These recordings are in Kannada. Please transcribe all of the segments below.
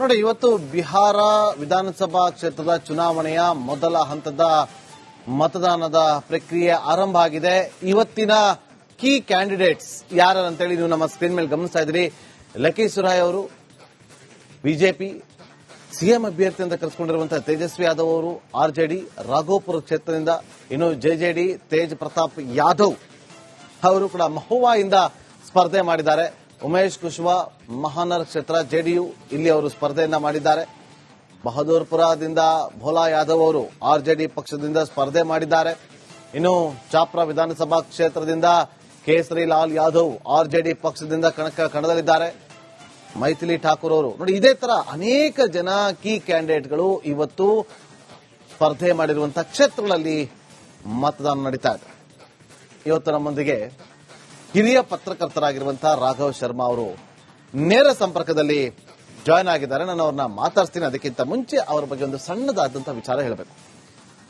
ನೋಡಿ, ಇವತ್ತು ಬಿಹಾರ ವಿಧಾನಸಭಾ ಕ್ಷೇತ್ರದ ಚುನಾವಣೆಯ ಮೊದಲ ಹಂತದ ಮತದಾನದ ಪ್ರಕ್ರಿಯೆ ಆರಂಭ ಆಗಿದೆ. ಇವತ್ತಿನ ಕೀ ಕ್ಯಾಂಡಿಡೇಟ್ಸ್ ಯಾರಂತೇಳಿ ನೀವು ನಮ್ಮ ಸ್ಕ್ರೀನ್ ಮೇಲೆ ಗಮನಿಸ್ತಾ ಇದ್ದೀರಿ? ಲಕೀಸುರಾಯ್ ಅವರು, ಬಿಜೆಪಿ, ಸಿಎಂ ಅಭ್ಯರ್ಥಿ ಅಂತ ಕರೆಸಿಕೊಂಡಿರುವಂತಹ ತೇಜಸ್ವಿ ಯಾದವ್ ಅವರು ಆರ್ಜೆಡಿ ರಾಘೋಪುರ ಕ್ಷೇತ್ರದಿಂದ, ಇನ್ನು ಜೆಜೆಡಿ ತೇಜ್ ಪ್ರತಾಪ್ ಯಾದವ್ ಅವರು ಕೂಡ ಮಹುವಾಯಿಂದ ಸ್ಪರ್ಧೆ ಮಾಡಿದ್ದಾರೆ. ಉಮೇಶ್ ಕುಶ್ವಾ ಮಹಾನರ್ ಕ್ಷೇತ್ರ, ಜೆಡಿಯು ಇಲ್ಲಿ ಅವರು ಸ್ಪರ್ಧೆಯನ್ನ ಮಾಡಿದ್ದಾರೆ. ಬಹದೂರ್ಪುರದಿಂದ ಭೋಲಾ ಯಾದವ್ ಅವರು ಆರ್ಜೆಡಿ ಪಕ್ಷದಿಂದ ಸ್ಪರ್ಧೆ ಮಾಡಿದ್ದಾರೆ. ಇನ್ನು ಚಾಪ್ರಾ ವಿಧಾನಸಭಾ ಕ್ಷೇತ್ರದಿಂದ ಕೇಸರಿ ಲಾಲ್ ಯಾದವ್ ಆರ್ಜೆಡಿ ಪಕ್ಷದಿಂದ ಕಣಕ್ಕೆ ಕಣದಲ್ಲಿದ್ದಾರೆ. ಮೈಥಿಲಿ ಠಾಕೂರ್ ಅವರು. ನೋಡಿ, ಇದೇ ತರ ಅನೇಕ ಜನ ಕೀ ಕ್ಯಾಂಡಿಡೇಟ್ಗಳು ಇವತ್ತು ಸ್ಪರ್ಧೆ ಮಾಡಿರುವಂತಹ ಕ್ಷೇತ್ರಗಳಲ್ಲಿ ಮತದಾನ ನಡೀತಾ ಇದೆ. ಇವತ್ತು ನಮ್ಮೊಂದಿಗೆ ಹಿರಿಯ ಪತ್ರಕರ್ತರಾಗಿರುವಂತಹ ರಾಘವ್ ಶರ್ಮಾ ಅವರು ನೇರ ಸಂಪರ್ಕದಲ್ಲಿ ಜಾಯ್ನ್ ಆಗಿದ್ದಾರೆ. ನಾನು ಅವ್ರನ್ನ ಮಾತಾಡ್ತೀನಿ ಅದಕ್ಕಿಂತ ಮುಂಚೆ ಅವರ ಬಗ್ಗೆ ಒಂದು ಸಣ್ಣದಾದಂತಹ ವಿಚಾರ ಹೇಳಬೇಕು.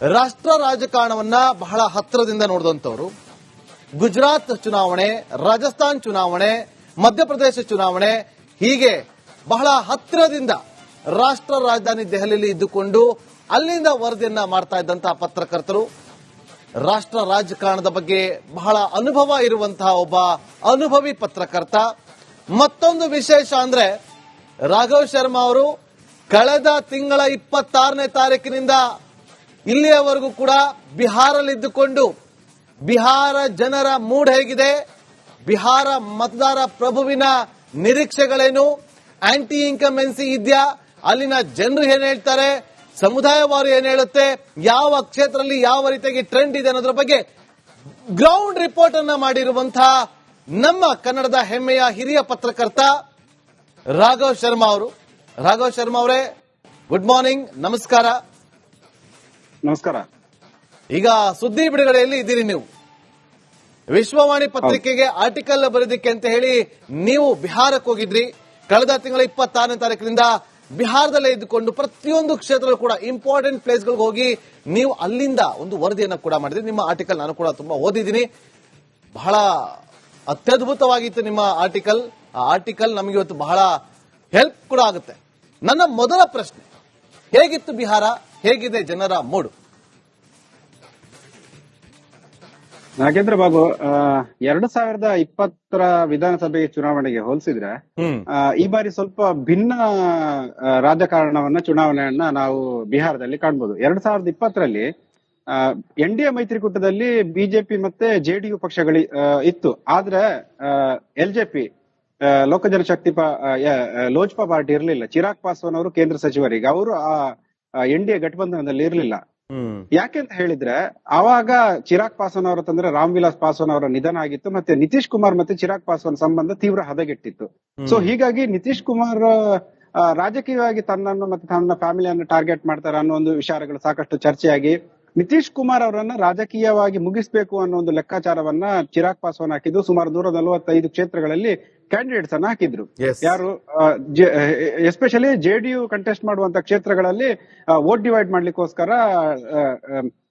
ರಾಷ್ಟ್ರ ರಾಜಕಾರಣವನ್ನ ಬಹಳ ಹತ್ತಿರದಿಂದ ನೋಡಿದಂತವರು ಗುಜರಾತ್ ಚುನಾವಣೆ, ರಾಜಸ್ಥಾನ್ ಚುನಾವಣೆ, ಮಧ್ಯಪ್ರದೇಶ ಚುನಾವಣೆ ಹೀಗೆ ಬಹಳ ಹತ್ತಿರದಿಂದ ರಾಷ್ಟ್ರ ರಾಜಧಾನಿ ದೆಹಲಿಯಲ್ಲಿ ಇದ್ದುಕೊಂಡು ಅಲ್ಲಿಂದ ವರದಿಯನ್ನ ಮಾಡ್ತಾ ಇದ್ದಂತಹ ಪತ್ರಕರ್ತರು. ರಾಷ್ಟ್ರ ರಾಜಕಾರಣದ ಬಗ್ಗೆ ಬಹಳ ಅನುಭವ ಇರುವಂತಹ ಒಬ್ಬ ಅನುಭವಿ ಪತ್ರಕರ್ತ. ಮತ್ತೊಂದು ವಿಶೇಷ ಅಂದ್ರೆ ರಾಘವ್ ಶರ್ಮಾ ಅವರು ಕಳೆದ ತಿಂಗಳ ಇಪ್ಪತ್ತಾರನೇ ತಾರೀಕಿನಿಂದ ಇಲ್ಲಿಯವರೆಗೂ ಕೂಡ ಬಿಹಾರಲ್ಲಿದ್ದುಕೊಂಡು ಬಿಹಾರ ಜನರ ಮೂಡ್ ಹೇಗಿದೆ? ಬಿಹಾರ ಮತದಾರ ಪ್ರಭುವಿನ ನಿರೀಕ್ಷೆಗಳೇನು? ಆಂಟಿ ಇನ್ಕಮೆನ್ಸಿ ಇದೆಯಾ? ಅಲ್ಲಿನ ಜನರು ಏನ್ ಹೇಳ್ತಾರೆ? ಸಮುದಾಯವಾರು ಏನ್ ಹೇಳುತ್ತೆ? ಯಾವ ಕ್ಷೇತ್ರದಲ್ಲಿ ಯಾವ ರೀತಿಯಾಗಿ ಟ್ರೆಂಡ್ ಇದೆ ಅನ್ನೋದ್ರ ಬಗ್ಗೆ ಗ್ರೌಂಡ್ ರಿಪೋರ್ಟ್ ಅನ್ನ ಮಾಡಿರುವಂತಹ ನಮ್ಮ ಕನ್ನಡದ ಹೆಮ್ಮೆಯ ಹಿರಿಯ ಪತ್ರಕರ್ತ ರಾಘವ್ ಶರ್ಮಾ ಅವರು. ರಾಘವ್ ಶರ್ಮಾ ಅವರೇ ಗುಡ್ ಮಾರ್ನಿಂಗ್ ನಮಸ್ಕಾರ. ನಮಸ್ಕಾರ. ಈಗ ಸುದ್ದಿ ಬಿಡುಗಡೆಯಲ್ಲಿ ಇದ್ದೀರಿ ನೀವು. ವಿಶ್ವವಾಣಿ ಪತ್ರಿಕೆಗೆ ಆರ್ಟಿಕಲ್ ಬರೆದಿಕ್ಕೆ ಅಂತ ಹೇಳಿ ನೀವು ಬಿಹಾರಕ್ಕೆ ಹೋಗಿದ್ರಿ. ಕಳೆದ ತಿಂಗಳ ಇಪ್ಪತ್ತಾರನೇ ತಾರೀಕಿನಿಂದ ಬಿಹಾರದಲ್ಲೇ ಇದ್ದುಕೊಂಡು ಪ್ರತಿಯೊಂದು ಕ್ಷೇತ್ರಗಳು ಕೂಡ ಇಂಪಾರ್ಟೆಂಟ್ ಪ್ಲೇಸ್ಗಳಿಗೆ ಹೋಗಿ ನೀವು ಅಲ್ಲಿಂದ ಒಂದು ವರದಿಯನ್ನು ಕೂಡ ಮಾಡಿದ್ರಿ. ನಿಮ್ಮ ಆರ್ಟಿಕಲ್ ನಾನು ಕೂಡ ತುಂಬಾ ಓದಿದ್ದೀನಿ. ಬಹಳ ಅತ್ಯದ್ಭುತವಾಗಿತ್ತು ನಿಮ್ಮ ಆರ್ಟಿಕಲ್ ಆ ಆರ್ಟಿಕಲ್ ನಮಗೆ ಇವತ್ತು ಬಹಳ ಹೆಲ್ಪ್ ಕೂಡ ಆಗುತ್ತೆ. ನನ್ನ ಮೊದಲ ಪ್ರಶ್ನೆ, ಹೇಗಿತ್ತು ಬಿಹಾರ? ಹೇಗಿದೆ ಜನರ ಮೂಡು? ನಾಗೇಂದ್ರ ಬಾಬು ಎರಡು ಸಾವಿರದ ಇಪ್ಪತ್ತರ ವಿಧಾನಸಭೆ ಚುನಾವಣೆಗೆ ಹೋಲಿಸಿದ್ರೆ ಈ ಬಾರಿ ಸ್ವಲ್ಪ ಭಿನ್ನ ರಾಜಕಾರಣವನ್ನ ಚುನಾವಣೆಯನ್ನ ನಾವು ಬಿಹಾರದಲ್ಲಿ ಕಾಣ್ಬೋದು. ಎರಡ್ ಸಾವಿರದ ಇಪ್ಪತ್ತರಲ್ಲಿ ಎನ್ ಡಿ ಎ ಮೈತ್ರಿಕೂಟದಲ್ಲಿ ಬಿಜೆಪಿ ಮತ್ತೆ ಜೆಡಿಯು ಪಕ್ಷಗಳು ಇತ್ತು. ಆದ್ರೆ L J P Lok Janshakti ಲೋಜ್ಪಾ party ಇರಲಿಲ್ಲ. ಚಿರಾಗ್ ಪಾಸ್ವಾನ್ ಅವರು ಕೇಂದ್ರ ಸಚಿವರಿಗೆ. ಅವರು ಆ ಎನ್ ಡಿ ಎ ಗಠಬಂಧನದಲ್ಲಿ ಇರಲಿಲ್ಲ. ಯಾಕೆಂತ ಹೇಳಿದ್ರೆ ಅವಾಗ ಚಿರಾಗ್ ಪಾಸ್ವಾನ್ ಅವರ ತಂದ್ರೆ ರಾಮ್ ವಿಲಾಸ್ ಪಾಸ್ವಾನ್ ಅವರ ನಿಧನ ಆಗಿತ್ತು ಮತ್ತೆ ನಿತೀಶ್ ಕುಮಾರ್ ಮತ್ತೆ ಚಿರಾಗ್ ಪಾಸ್ವಾನ್ ಸಂಬಂಧ ತೀವ್ರ ಹದಗೆಟ್ಟಿತ್ತು. ಸೊ ಹೀಗಾಗಿ ನಿತೀಶ್ ಕುಮಾರ್ ರಾಜಕೀಯವಾಗಿ ತನ್ನನ್ನು ಮತ್ತೆ ತನ್ನ ಫ್ಯಾಮಿಲಿಯನ್ನು ಟಾರ್ಗೆಟ್ ಮಾಡ್ತಾರೆ ಅನ್ನೋ ಒಂದು ವಿಚಾರಗಳು ಸಾಕಷ್ಟು ಚರ್ಚೆಯಾಗಿ ನಿತೀಶ್ ಕುಮಾರ್ ಅವರನ್ನ ರಾಜಕೀಯವಾಗಿ ಮುಗಿಸ್ಬೇಕು ಅನ್ನೋ ಒಂದು ಲೆಕ್ಕಾಚಾರವನ್ನ ಚಿರಾಗ್ ಪಾಸ್ವಾನ್ ಹಾಕಿದ್ದು ಸುಮಾರು ನೂರ ನಲವತ್ತೈದು ಕ್ಷೇತ್ರಗಳಲ್ಲಿ ಕ್ಯಾಂಡಿಡೇಟ್ಸ್ ಅನ್ನ ಹಾಕಿದ್ರು. ಯಾರು ಎಸ್ಪೆಷಲಿ ಜೆಡಿಯು ಕಂಟೆಸ್ಟ್ ಮಾಡುವಂತ ಕ್ಷೇತ್ರಗಳಲ್ಲಿ ವೋಟ್ ಡಿವೈಡ್ ಮಾಡ್ಲಿಕ್ಕೋಸ್ಕರ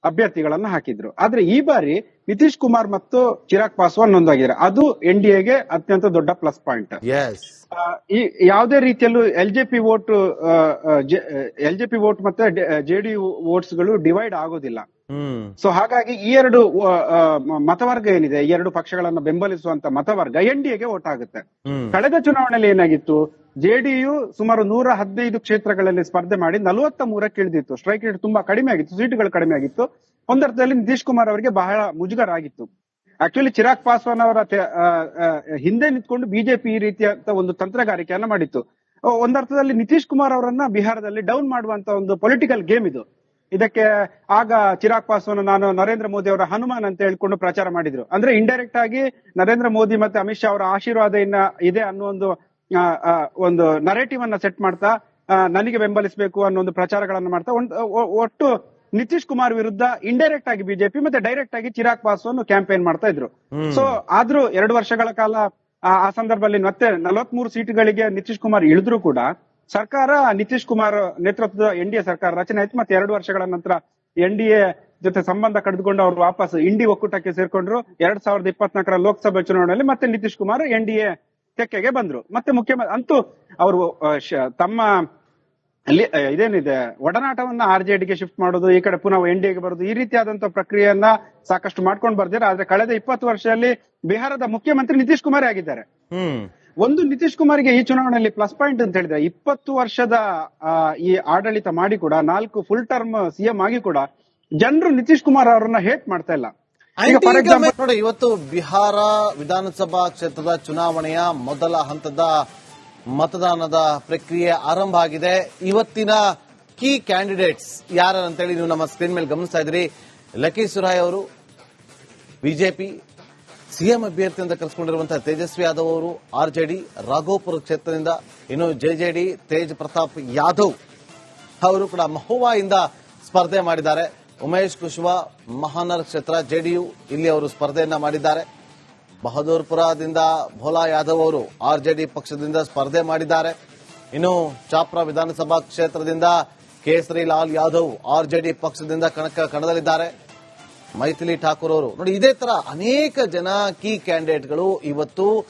ಅಭ್ಯರ್ಥಿಗಳನ್ನ ಹಾಕಿದ್ರು. ಆದ್ರೆ ಈ ಬಾರಿ ನಿತೀಶ್ ಕುಮಾರ್ ಮತ್ತು ಚಿರಾಗ್ ಪಾಸ್ವಾನ್ ನೊಂದಾಗಿದ್ದಾರೆ ಅದು ಎನ್ ಡಿ ಎಗೆ ಅತ್ಯಂತ ದೊಡ್ಡ ಪ್ಲಸ್ ಪಾಯಿಂಟ್ ಈ ಯಾವುದೇ ರೀತಿಯಲ್ಲೂ L J P vote L J P vote ಮತ್ತೆ ಜೆಡಿಯು ವೋಟ್ಸ್ಗಳು ಡಿವೈಡ್ ಆಗೋದಿಲ್ಲ. ಸೊ ಹಾಗಾಗಿ ಈ ಎರಡು ಮತವರ್ಗ ಏನಿದೆ ಈ ಎರಡು ಪಕ್ಷಗಳನ್ನ ಬೆಂಬಲಿಸುವಂತ ಮತವರ್ಗ ಎನ್ ಡಿ ಎಗೆ ವೋಟ್ ಆಗುತ್ತೆ. ಕಳೆದ ಚುನಾವಣೆಯಲ್ಲಿ ಏನಾಗಿತ್ತು ಜೆಡಿಯು ಸುಮಾರು ನೂರ ಹದಿನೈದು ಕ್ಷೇತ್ರಗಳಲ್ಲಿ ಸ್ಪರ್ಧೆ ಮಾಡಿ ನಲವತ್ತ ಮೂರಕ್ಕೆ ಇಳಿದಿತ್ತು. ಸ್ಟ್ರೈಕ್ ರೇಟ್ ತುಂಬಾ ಕಡಿಮೆ ಆಗಿತ್ತು ಸೀಟುಗಳು ಕಡಿಮೆ ಆಗಿತ್ತು. ಒಂದರ್ಥದಲ್ಲಿ ನಿತೀಶ್ ಕುಮಾರ್ ಅವರಿಗೆ ಬಹಳ ಮುಜುಗರ ಆಗಿತ್ತು ಆಕ್ಚುಲಿ ಚಿರಾಗ್ ಪಾಸ್ವಾನ್ ಅವರ ಹಿಂದೆ ನಿಂತ್ಕೊಂಡು ಬಿಜೆಪಿ ಈ ರೀತಿಯ ಒಂದು ತಂತ್ರಗಾರಿಕೆಯನ್ನ ಮಾಡಿತ್ತು. ಒಂದರ್ಥದಲ್ಲಿ ನಿತೀಶ್ ಕುಮಾರ್ ಅವರನ್ನ ಬಿಹಾರದಲ್ಲಿ ಡೌನ್ ಮಾಡುವಂತ ಒಂದು ಪೊಲಿಟಿಕಲ್ ಗೇಮ್ ಇದು. ಇದಕ್ಕೆ ಆಗ ಚಿರಾಗ್ ಪಾಸ್ವಾನ್ ನಾನು ನರೇಂದ್ರ ಮೋದಿ ಅವರ ಹನುಮಾನ್ ಅಂತ ಹೇಳ್ಕೊಂಡು ಪ್ರಚಾರ ಮಾಡಿದ್ರು. ಅಂದ್ರೆ ಇಂಡೈರೆಕ್ಟ್ ಆಗಿ ನರೇಂದ್ರ ಮೋದಿ ಮತ್ತೆ ಅಮಿತ್ ಶಾ ಅವರ ಆಶೀರ್ವಾದ ಇನ್ನ ಇದೆ ಅನ್ನೋ ಒಂದು ಒಂದು ನರೇಟಿವ್ ಅನ್ನ ಸೆಟ್ ಮಾಡ್ತಾ ನನಗೆ ಬೆಂಬಲಿಸಬೇಕು ಅನ್ನೋ ಒಂದು ಪ್ರಚಾರಗಳನ್ನ ಮಾಡ್ತಾ ಒಟ್ಟು ನಿತೀಶ್ ಕುಮಾರ್ ವಿರುದ್ಧ ಇಂಡೈರೆಕ್ಟ್ ಆಗಿ ಬಿಜೆಪಿ ಮತ್ತೆ ಡೈರೆಕ್ಟ್ ಆಗಿ ಚಿರಾಗ್ ಪಾಸ್ವಾನ್ ಕ್ಯಾಂಪೇನ್ ಮಾಡ್ತಾ ಇದ್ರು. ಸೊ ಆದ್ರೂ ಎರಡು ವರ್ಷಗಳ ಕಾಲ ಆ ಸಂದರ್ಭದಲ್ಲಿ ಮತ್ತೆ ನಲವತ್ಮೂರು ಸೀಟುಗಳಿಗೆ ನಿತೀಶ್ ಕುಮಾರ್ ಇಳಿದ್ರು ಕೂಡ ಸರ್ಕಾರ ನಿತೀಶ್ ಕುಮಾರ್ ನೇತೃತ್ವದ ಎನ್ ಡಿ ಎ ಸರ್ಕಾರ ರಚನೆ ಆಯ್ತು ಮತ್ತೆ ಎರಡು ವರ್ಷಗಳ ನಂತರ ಎನ್ ಡಿ ಎ ಜೊತೆ ಸಂಬಂಧ ಕಡಿದುಕೊಂಡು ಅವರು ವಾಪಸ್ ಇಂಡಿ ಒಕ್ಕೂಟಕ್ಕೆ ಸೇರ್ಕೊಂಡ್ರು. ಎರಡ್ ಸಾವಿರದ ಇಪ್ಪತ್ನಾಲ್ಕರ ಲೋಕಸಭೆ ಚುನಾವಣೆಯಲ್ಲಿ ಮತ್ತೆ Nitish Kumar N D A ತೆಕ್ಕೆಗೆ ಬಂದ್ರು. ಮತ್ತೆ ಮುಖ್ಯಮಂತ್ರಿ ಅಂತೂ ಅವರು ತಮ್ಮ ಅಲ್ಲಿ ಇದೇನಿದೆ? ಒಡನಾಟವನ್ನ ಆರ್ ಜೆ ಡಿಗೆ ಶಿಫ್ಟ್ ಮಾಡೋದು ಈ ಕಡೆ ಪುನಃ ಎನ್ಗೆ ಬರೋದು ಈ ರೀತಿಯಾದಂತ ಪ್ರಕ್ರಿಯೆಯನ್ನ ಸಾಕಷ್ಟು ಮಾಡ್ಕೊಂಡು ಬರ್ದಿರ. ಆದ್ರೆ ಕಳೆದ ಇಪ್ಪತ್ತು ವರ್ಷದಲ್ಲಿ ಬಿಹಾರದ ಮುಖ್ಯಮಂತ್ರಿ ನಿತೀಶ್ ಕುಮಾರ್ ಆಗಿದ್ದಾರೆ. ಒಂದು ನಿತೀಶ್ ಕುಮಾರ್ಗೆ ಈ ಚುನಾವಣೆಯಲ್ಲಿ ಪ್ಲಸ್ ಪಾಯಿಂಟ್ ಅಂತ ಹೇಳಿದ್ರೆ ಇಪ್ಪತ್ತು ವರ್ಷದ ಈ ಆಡಳಿತ ಮಾಡಿ ಕೂಡ ನಾಲ್ಕು ಫುಲ್ ಟರ್ಮ್ ಸಿಎಂ ಆಗಿ ಕೂಡ ಜನರು ನಿತೀಶ್ ಕುಮಾರ್ ಅವರನ್ನ ಹೇಟ್ ಮಾಡ್ತಾ ಇಲ್ಲ. ನೋಡಿ ಇವತ್ತು ಬಿಹಾರ ವಿಧಾನಸಭಾ ಕ್ಷೇತ್ರದ ಚುನಾವಣೆಯ ಮೊದಲ ಹಂತದ ಮತದಾನದ ಪ್ರಕ್ರಿಯೆ ಆರಂಭ ಆಗಿದೆ. ಇವತ್ತಿನ ಕೀ ಕ್ಯಾಂಡಿಡೇಟ್ಸ್ ಯಾರಂತೇಳಿ ನೀವು ನಮ್ಮ ಸ್ಕ್ರೀನ್ ಮೇಲೆ ಗಮನಿಸ್ತಾ ಇದ್ರಿ ಲಕ್ಕಿ ಸುರಾಯ್ ಅವರು, ಬಿಜೆಪಿ, ಸಿಎಂ ಅಭ್ಯರ್ಥಿ ಅಂತ ಕರೆಸ್ಕೊಂಡಿರುವಂತಹ ತೇಜಸ್ವಿ ಯಾದವ್ ಅವರು ಆರ್ಜೆಡಿ ರಾಘೋಪುರ ಕ್ಷೇತ್ರದಿಂದ, ಇನ್ನು ಜೆಜೆಡಿ ತೇಜ್ ಪ್ರತಾಪ್ ಯಾದವ್ ಅವರು ಕೂಡ ಮಹುವಾ ಇಂದ ಸ್ಪರ್ಧೆ ಮಾಡಿದ್ದಾರೆ. ಉಮೇಶ್ ಕುಶ್ವಾ, ಮಹಾನರ್ ಕ್ಷೇತ್ರ ಜೆಡಿಯು ಇಲ್ಲಿ ಅವರು ಸ್ಪರ್ಧೆಯನ್ನ ಮಾಡಿದ್ದಾರೆ. ಬಹದೂರ್ಪುರದಿಂದ ಭೋಲಾ ಯಾದವ್ ಅವರು ಆರ್ಜೆಡಿ ಪಕ್ಷದಿಂದ ಸ್ಪರ್ಧೆ ಮಾಡಿದ್ದಾರೆ. ಇನ್ನು ಚಾಪ್ರಾ ವಿಧಾನಸಭಾ ಕ್ಷೇತ್ರದಿಂದ ಕೇಸರಿ ಲಾಲ್ ಯಾದವ್ ಆರ್ಜೆಡಿ ಪಕ್ಷದಿಂದ ಕಣಕ ಕಣದಲ್ಲಿದ್ದಾರೆ. ಮೈಥಿಲಿ ಠಾಕೂರ್ ಅವರು. ನೋಡಿ, ಇದೇ ತರ ಅನೇಕ ಜನ ಕೀ ಕ್ಯಾಂಡಿಡೇಟ್ಗಳು ಇವತ್ತು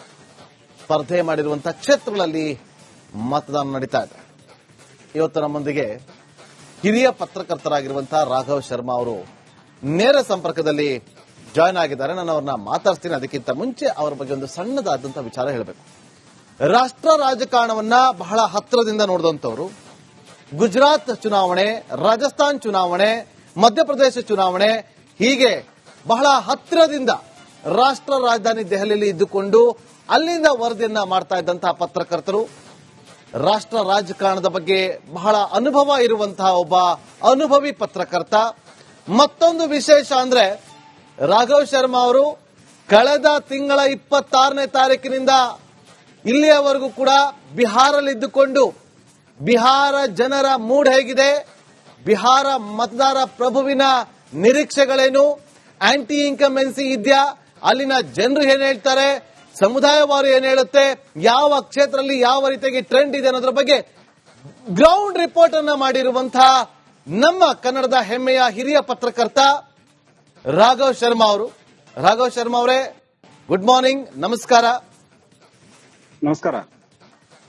ಸ್ಪರ್ಧೆ ಮಾಡಿರುವಂತಹ ಕ್ಷೇತ್ರಗಳಲ್ಲಿ ಮತದಾನ ನಡೀತಾ ಇದೆ. ಇವತ್ತು ನಮ್ಮೊಂದಿಗೆ ಹಿರಿಯ ಪತ್ರಕರ್ತರಾಗಿರುವಂತಹ ರಾಘವ್ ಶರ್ಮಾ ಅವರು ನೇರ ಸಂಪರ್ಕದಲ್ಲಿ ಜಾಯ್ನ್ ಆಗಿದ್ದಾರೆ, ನಾನು ಅವ್ರನ್ನ ಮಾತಾಡ್ತೀನಿ ಅದಕ್ಕಿಂತ ಮುಂಚೆ ಅವರ ಬಗ್ಗೆ ಒಂದು ಸಣ್ಣದಾದಂತಹ ವಿಚಾರ ಹೇಳಬೇಕು. ರಾಷ್ಟ್ರ ರಾಜಕಾರಣವನ್ನ ಬಹಳ ಹತ್ತಿರದಿಂದ ನೋಡಿದಂಥವ್ರು. ಗುಜರಾತ್ ಚುನಾವಣೆ, ರಾಜಸ್ಥಾನ್ ಚುನಾವಣೆ, ಮಧ್ಯಪ್ರದೇಶ ಚುನಾವಣೆ, ಹೀಗೆ ಬಹಳ ಹತ್ತಿರದಿಂದ ರಾಷ್ಟ್ರ ರಾಜಧಾನಿ ದೆಹಲಿಯಲ್ಲಿ ಇದ್ದುಕೊಂಡು ಅಲ್ಲಿಂದ ವರದಿಯನ್ನ ಮಾಡ್ತಾ ಇದ್ದಂತಹ ಪತ್ರಕರ್ತರು. ರಾಷ್ಟ್ರ ರಾಜಕಾರಣದ ಬಗ್ಗೆ ಬಹಳ ಅನುಭವ ಇರುವಂತಹ ಒಬ್ಬ ಅನುಭವಿ ಪತ್ರಕರ್ತ. ಮತ್ತೊಂದು ವಿಶೇಷ ಅಂದ್ರೆ ರಾಘವ್ ಶರ್ಮಾ ಅವರು ಕಳೆದ ತಿಂಗಳ ಇಪ್ಪತ್ತಾರನೇ ತಾರೀಕಿನಿಂದ ಇಲ್ಲಿಯವರೆಗೂ ಕೂಡ ಬಿಹಾರಲ್ಲಿದ್ದುಕೊಂಡು ಬಿಹಾರ ಜನರ ಮೂಡ್ ಹೇಗಿದೆ? ಬಿಹಾರ ಮತದಾರ ಪ್ರಭುವಿನ ನಿರೀಕ್ಷೆಗಳೇನು? ಆಂಟಿ ಇನ್ಕಮೆನ್ಸಿ ಇದೆಯಾ? ಅಲ್ಲಿನ ಜನರು ಏನ್ ಹೇಳ್ತಾರೆ? ಸಮುದಾಯವಾರು ಏನ್ ಹೇಳುತ್ತೆ? ಯಾವ ಕ್ಷೇತ್ರದಲ್ಲಿ ಯಾವ ರೀತಿಯಾಗಿ ಟ್ರೆಂಡ್ ಇದೆ ಅನ್ನೋದ್ರ ಬಗ್ಗೆ ಗ್ರೌಂಡ್ ರಿಪೋರ್ಟ್ ಅನ್ನ ಮಾಡಿರುವಂತಹ ನಮ್ಮ ಕನ್ನಡದ ಹೆಮ್ಮೆಯ ಹಿರಿಯ ಪತ್ರಕರ್ತ ರಾಘವ್ ಶರ್ಮಾ ಅವರು. ರಾಘವ್ ಶರ್ಮಾ ಅವರೇ ಗುಡ್ ಮಾರ್ನಿಂಗ್ ನಮಸ್ಕಾರ. ನಮಸ್ಕಾರ.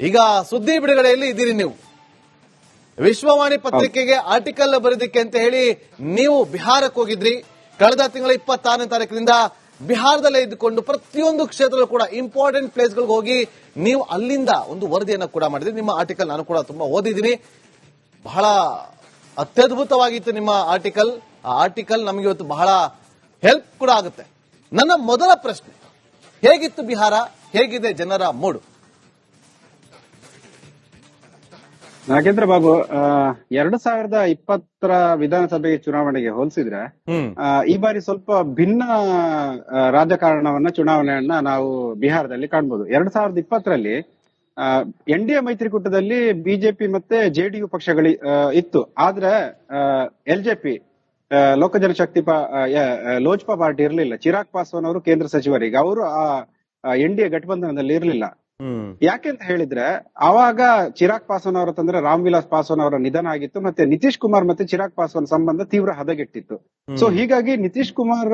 ಈಗ ಸುದ್ದಿ ಬಿಡುಗಡೆಯಲ್ಲಿ ಇದ್ದೀರಿ ನೀವು. ವಿಶ್ವವಾಣಿ ಪತ್ರಿಕೆಗೆ ಆರ್ಟಿಕಲ್ ಬರೆದಿಕ್ಕೆ ಅಂತ ಹೇಳಿ ನೀವು ಬಿಹಾರಕ್ಕೆ ಹೋಗಿದ್ರಿ. ಕಳೆದ ತಿಂಗಳ ಇಪ್ಪತ್ತಾರನೇ ತಾರೀಕಿನಿಂದ ಬಿಹಾರದಲ್ಲೇ ಇದ್ದುಕೊಂಡು ಪ್ರತಿಯೊಂದು ಕ್ಷೇತ್ರದಲ್ಲೂ ಕೂಡ ಇಂಪಾರ್ಟೆಂಟ್ ಪ್ಲೇಸ್ಗಳಿಗೆ ಹೋಗಿ ನೀವು ಅಲ್ಲಿಂದ ಒಂದು ವರದಿಯನ್ನು ಕೂಡ ಮಾಡಿದ್ರಿ. ನಿಮ್ಮ ಆರ್ಟಿಕಲ್ ನಾನು ಕೂಡ ತುಂಬಾ ಓದಿದ್ದೀನಿ. ಬಹಳ ಅತ್ಯದ್ಭುತವಾಗಿತ್ತು ನಿಮ್ಮ ಆರ್ಟಿಕಲ್ ಆ ಆರ್ಟಿಕಲ್ ನಮಗೆ ಇವತ್ತು ಬಹಳ ಹೆಲ್ಪ್ ಕೂಡ ಆಗುತ್ತೆ. ನನ್ನ ಮೊದಲ ಪ್ರಶ್ನೆ ಹೇಗಿತ್ತು ಬಿಹಾರ? ಹೇಗಿದೆ ಜನರ ಮೂಡು? ನಾಗೇಂದ್ರ ಬಾಬು ಎರಡು ಸಾವಿರದ ಇಪ್ಪತ್ತರ ವಿಧಾನಸಭೆ ಚುನಾವಣೆಗೆ ಹೋಲಿಸಿದ್ರೆ ಈ ಬಾರಿ ಸ್ವಲ್ಪ ಭಿನ್ನ ರಾಜಕಾರಣವನ್ನ ಚುನಾವಣೆಯನ್ನ ನಾವು ಬಿಹಾರದಲ್ಲಿ ಕಾಣ್ಬೋದು. ಎರಡ್ ಸಾವಿರದ ಇಪ್ಪತ್ತರಲ್ಲಿ ಎನ್ ಡಿ ಎ ಮೈತ್ರಿಕೂಟದಲ್ಲಿ ಬಿಜೆಪಿ ಮತ್ತೆ ಜೆಡಿಯು ಪಕ್ಷಗಳು ಇತ್ತು. ಆದ್ರೆ L J P Lok Janshakti ಲೋಜ್ಪಾ party ಇರಲಿಲ್ಲ. ಚಿರಾಗ್ ಪಾಸ್ವಾನ್ ಅವರು ಕೇಂದ್ರ ಸಚಿವರಿಗೆ ಅವರು ಆ ಎನ್ ಡಿ ಎ ಗಠಬಂಧನದಲ್ಲಿ ಇರಲಿಲ್ಲ. ಯಾಕೆಂತ ಹೇಳಿದ್ರೆ ಅವಾಗ ಚಿರಾಗ್ ಪಾಸ್ವಾನ್ ಅವರ ತಂದ್ರೆ ರಾಮ್ ವಿಲಾಸ್ ಪಾಸ್ವಾನ್ ಅವರ ನಿಧನ ಆಗಿತ್ತು ಮತ್ತೆ ನಿತೀಶ್ ಕುಮಾರ್ ಮತ್ತೆ ಚಿರಾಗ್ ಪಾಸ್ವಾನ್ ಸಂಬಂಧ ತೀವ್ರ ಹದಗೆಟ್ಟಿತ್ತು. ಸೊ ಹೀಗಾಗಿ ನಿತೀಶ್ ಕುಮಾರ್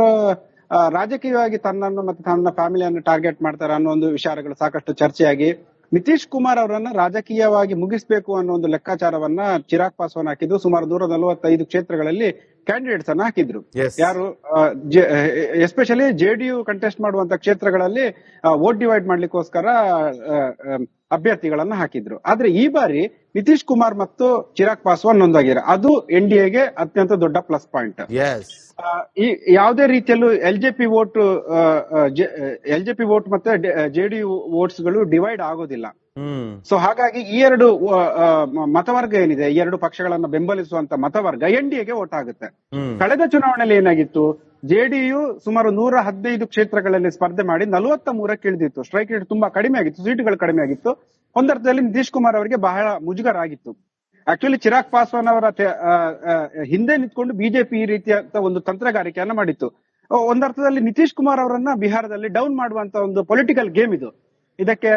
ರಾಜಕೀಯವಾಗಿ ತನ್ನನ್ನು ಮತ್ತೆ ತನ್ನ ಫ್ಯಾಮಿಲಿಯನ್ನು ಟಾರ್ಗೆಟ್ ಮಾಡ್ತಾರೆ ಅನ್ನೋ ಒಂದು ವಿಚಾರಗಳು ಸಾಕಷ್ಟು ಚರ್ಚೆಯಾಗಿ ನಿತೀಶ್ ಕುಮಾರ್ ಅವರನ್ನ ರಾಜಕೀಯವಾಗಿ ಮುಗಿಸ್ಬೇಕು ಅನ್ನೋ ಒಂದು ಲೆಕ್ಕಾಚಾರವನ್ನ ಚಿರಾಗ್ ಪಾಸ್ವಾನ್ ಹಾಕಿದ್ದು ಸುಮಾರು ನೂರ ನಲವತ್ತೈದು ಕ್ಷೇತ್ರಗಳಲ್ಲಿ ಕ್ಯಾಂಡಿಡೇಟ್ಸ್ ಅನ್ನ ಹಾಕಿದ್ರು. ಯಾರು ಎಸ್ಪೆಷಲಿ ಜೆಡಿಯು ಕಂಟೆಸ್ಟ್ ಮಾಡುವಂತ ಕ್ಷೇತ್ರಗಳಲ್ಲಿ ವೋಟ್ ಡಿವೈಡ್ ಮಾಡ್ಲಿಕ್ಕೋಸ್ಕರ ಅಭ್ಯರ್ಥಿಗಳನ್ನ ಹಾಕಿದ್ರು. ಆದ್ರೆ ಈ ಬಾರಿ ನಿತೀಶ್ ಕುಮಾರ್ ಮತ್ತು ಚಿರಾಗ್ ಪಾಸ್ವಾನ್ ನೊಂದಾಗಿರ ಅದು ಎನ್ ಡಿ ಎಗೆ ಅತ್ಯಂತ ದೊಡ್ಡ ಪ್ಲಸ್ ಪಾಯಿಂಟ್ ಈ ಯಾವುದೇ ರೀತಿಯಲ್ಲೂ L J P vote L J P vote ಮತ್ತೆ ಜೆಡಿಯು ವೋಟ್ಸ್ಗಳು ಡಿವೈಡ್ ಆಗೋದಿಲ್ಲ. ಸೊ ಹಾಗಾಗಿ ಈ ಎರಡು ಮತವರ್ಗ ಏನಿದೆ ಈ ಎರಡು ಪಕ್ಷಗಳನ್ನ ಬೆಂಬಲಿಸುವಂತ ಮತವರ್ಗ ಎನ್ ಡಿ ಎಗೆ ವೋಟ್ ಆಗುತ್ತೆ. ಕಳೆದ ಚುನಾವಣೆಯಲ್ಲಿ ಏನಾಗಿತ್ತು ಜೆಡಿಯು ಸುಮಾರು ನೂರ ಹದಿನೈದು ಕ್ಷೇತ್ರಗಳಲ್ಲಿ ಸ್ಪರ್ಧೆ ಮಾಡಿ ನಲವತ್ತ ಮೂರಕ್ಕೆ ಇಳಿದಿತ್ತು. ಸ್ಟ್ರೈಕ್ ರೇಟ್ ತುಂಬಾ ಕಡಿಮೆ ಆಗಿತ್ತು ಸೀಟುಗಳು ಕಡಿಮೆ ಆಗಿತ್ತು. ಒಂದರ್ಥದಲ್ಲಿ ನಿತೀಶ್ ಕುಮಾರ್ ಅವರಿಗೆ ಬಹಳ ಮುಜುಗರ ಆಗಿತ್ತು ಆಕ್ಚುಲಿ ಚಿರಾಗ್ ಪಾಸ್ವಾನ್ ಅವರ ಹಿಂದೆ ನಿಂತ್ಕೊಂಡು ಬಿಜೆಪಿ ಈ ರೀತಿಯ ಒಂದು ತಂತ್ರಗಾರಿಕೆಯನ್ನ ಮಾಡಿತ್ತು. ಒಂದರ್ಥದಲ್ಲಿ ನಿತೀಶ್ ಕುಮಾರ್ ಅವರನ್ನ ಬಿಹಾರದಲ್ಲಿ ಡೌನ್ ಮಾಡುವಂತ ಒಂದು ಪೊಲಿಟಿಕಲ್ ಗೇಮ್ ಇದು. ಇದಕ್ಕೆ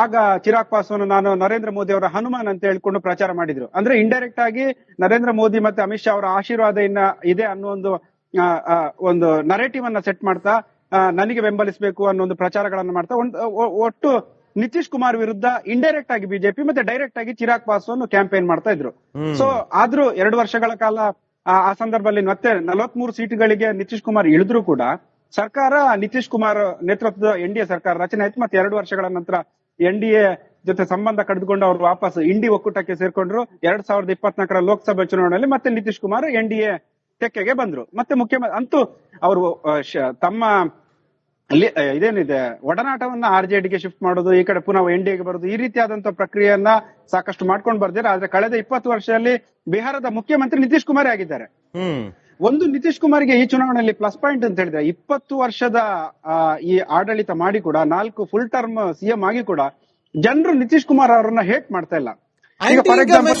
ಆಗ ಚಿರಾಗ್ ಪಾಸ್ವಾನ್ ನಾನು ನರೇಂದ್ರ ಮೋದಿ ಅವರ ಹನುಮಾನ್ ಅಂತ ಹೇಳ್ಕೊಂಡು ಪ್ರಚಾರ ಮಾಡಿದ್ರು. ಅಂದ್ರೆ ಇಂಡೈರೆಕ್ಟ್ ಆಗಿ ನರೇಂದ್ರ ಮೋದಿ ಮತ್ತೆ ಅಮಿತ್ ಶಾ ಅವರ ಆಶೀರ್ವಾದ ಇನ್ನ ಇದೆ ಅನ್ನೋ ಒಂದು ಒಂದು ನರೇಟಿವ್ ಅನ್ನ ಸೆಟ್ ಮಾಡ್ತಾ ನನಗೆ ಬೆಂಬಲಿಸಬೇಕು ಅನ್ನೋ ಒಂದು ಪ್ರಚಾರಗಳನ್ನ ಮಾಡ್ತಾ, ಒಂದು ಒಟ್ಟು ನಿತೀಶ್ ಕುಮಾರ್ ವಿರುದ್ಧ ಇಂಡೈರೆಕ್ಟ್ ಆಗಿ ಬಿಜೆಪಿ ಮತ್ತೆ ಡೈರೆಕ್ಟ್ ಆಗಿ ಚಿರಾಗ್ ಪಾಸ್ವಾನ್ ಕ್ಯಾಂಪೇನ್ ಮಾಡ್ತಾ ಇದ್ರು. ಸೊ ಆದ್ರೂ ಎರಡು ವರ್ಷಗಳ ಕಾಲ ಆ ಸಂದರ್ಭದಲ್ಲಿ ಮತ್ತೆ ನಲವತ್ಮೂರು ಸೀಟುಗಳಿಗೆ ನಿತೀಶ್ ಕುಮಾರ್ ಇಳಿದ್ರು ಕೂಡ ಸರ್ಕಾರ ನಿತೀಶ್ ಕುಮಾರ್ ನೇತೃತ್ವದ ಎನ್ ಡಿ ಎ ಸರ್ಕಾರ ರಚನೆ ಆಯ್ತು ಮತ್ತೆ ಎರಡು ವರ್ಷಗಳ ನಂತರ ಎನ್ ಡಿ ಎ ಜೊತೆ ಸಂಬಂಧ ಕಡಿದುಕೊಂಡು ಅವರು ವಾಪಸ್ ಇಂಡಿ ಒಕ್ಕೂಟಕ್ಕೆ ಸೇರ್ಕೊಂಡ್ರು. ಎರಡ್ ಸಾವಿರದ ಇಪ್ಪತ್ನಾಲ್ಕರ ಲೋಕಸಭಾ ಚುನಾವಣೆಯಲ್ಲಿ ಮತ್ತೆ Nitish Kumar N D A ತೆಕ್ಕೆಗೆ ಬಂದ್ರು. ಮತ್ತೆ ಮುಖ್ಯಮಂತ್ರಿ ಅಂತೂ ಅವರು ತಮ್ಮ ಅಲ್ಲಿ ಇದೇನಿದೆ? ಒಡನಾಟವನ್ನ ಆರ್ ಜೆ ಡಿಗೆ ಶಿಫ್ಟ್ ಮಾಡೋದು ಈ ಕಡೆ ಪುನಃ ಎನ್ ಡಿ ಎಗೆ ಬರೋದು ಈ ರೀತಿಯಾದಂತ ಪ್ರಕ್ರಿಯೆಯನ್ನ ಸಾಕಷ್ಟು ಮಾಡ್ಕೊಂಡು ಬರ್ದಿರ ಆದ್ರೆ ಕಳೆದ ಇಪ್ಪತ್ತು ವರ್ಷದಲ್ಲಿ ಬಿಹಾರದ ಮುಖ್ಯಮಂತ್ರಿ ನಿತೀಶ್ ಕುಮಾರ್ ಆಗಿದ್ದಾರೆ. ಒಂದು ನಿತೀಶ್ ಕುಮಾರ್ಗೆ ಈ ಚುನಾವಣೆಯಲ್ಲಿ ಪ್ಲಸ್ ಪಾಯಿಂಟ್ ಅಂತ ಹೇಳಿದ್ರೆ ಇಪ್ಪತ್ತು ವರ್ಷದ ಈ ಆಡಳಿತ ಮಾಡಿ ಕೂಡ ನಾಲ್ಕು ಫುಲ್ ಟರ್ಮ್ ಸಿಎಂ ಆಗಿ ಕೂಡ ಜನರು ನಿತೀಶ್ ಕುಮಾರ್ ಅವರನ್ನ ಹೇಟ್ ಮಾಡ್ತಾ ಇಲ್ಲ. ಈಗ ಫಾರ್ ಎಕ್ಸಾಂಪಲ್